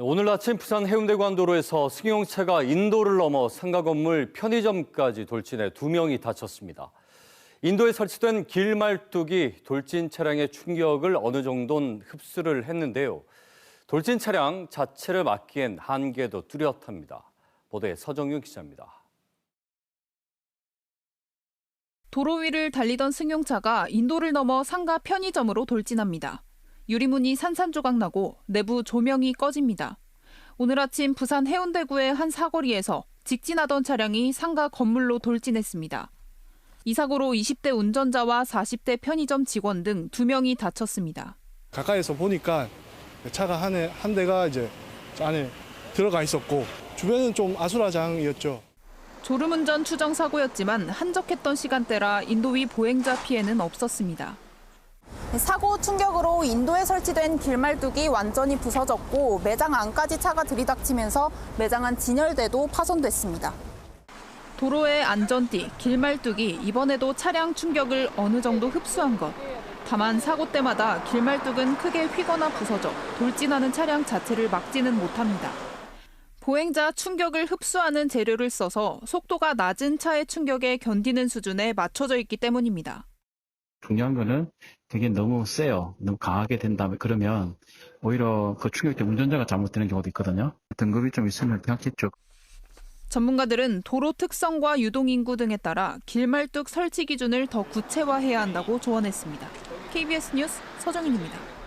오늘 아침 부산 해운대관 도로에서 승용차가 인도를 넘어 상가 건물 편의점까지 돌진해 두 명이 다쳤습니다. 인도에 설치된 길 말뚝이 돌진 차량의 충격을 어느 정도는 흡수를 했는데요. 돌진 차량 자체를 막기엔 한계도 뚜렷합니다. 보도에 서정윤 기자입니다. 도로 위를 달리던 승용차가 인도를 넘어 상가 편의점으로 돌진합니다. 유리문이 산산조각 나고 내부 조명이 꺼집니다. 오늘 아침 부산 해운대구의 한 사거리에서 직진하던 차량이 상가 건물로 돌진했습니다. 이 사고로 20대 운전자와 40대 편의점 직원 등두 명이 다쳤습니다. 가까이서 보니까 차가 한, 해, 한 대가 이제 안에 들어가 있었고 주변은 좀 아수라장이었죠. 졸음운전 추정 사고였지만 한적했던 시간대라 인도 위 보행자 피해는 없었습니다. 사고 충격으로 인도에 설치된 길말뚝이 완전히 부서졌고 매장 안까지 차가 들이닥치면서 매장 안 진열대도 파손됐습니다. 도로의 안전띠, 길말뚝이 이번에도 차량 충격을 어느 정도 흡수한 것. 다만 사고 때마다 길말뚝은 크게 휘거나 부서져 돌진하는 차량 자체를 막지는 못합니다. 보행자 충격을 흡수하는 재료를 써서 속도가 낮은 차의 충격에 견디는 수준에 맞춰져 있기 때문입니다. 중요한 거는 되게 너무 세요. 너무 강하게 된다면 그러면 오히려 그 충격 때 운전자가 잘못되는 경우도 있거든요. 등급이 좀 있으면 괜찮겠죠. 전문가들은 도로 특성과 유동인구 등에 따라 길말뚝 설치 기준을 더 구체화해야 한다고 조언했습니다. KBS 뉴스 서정인입니다.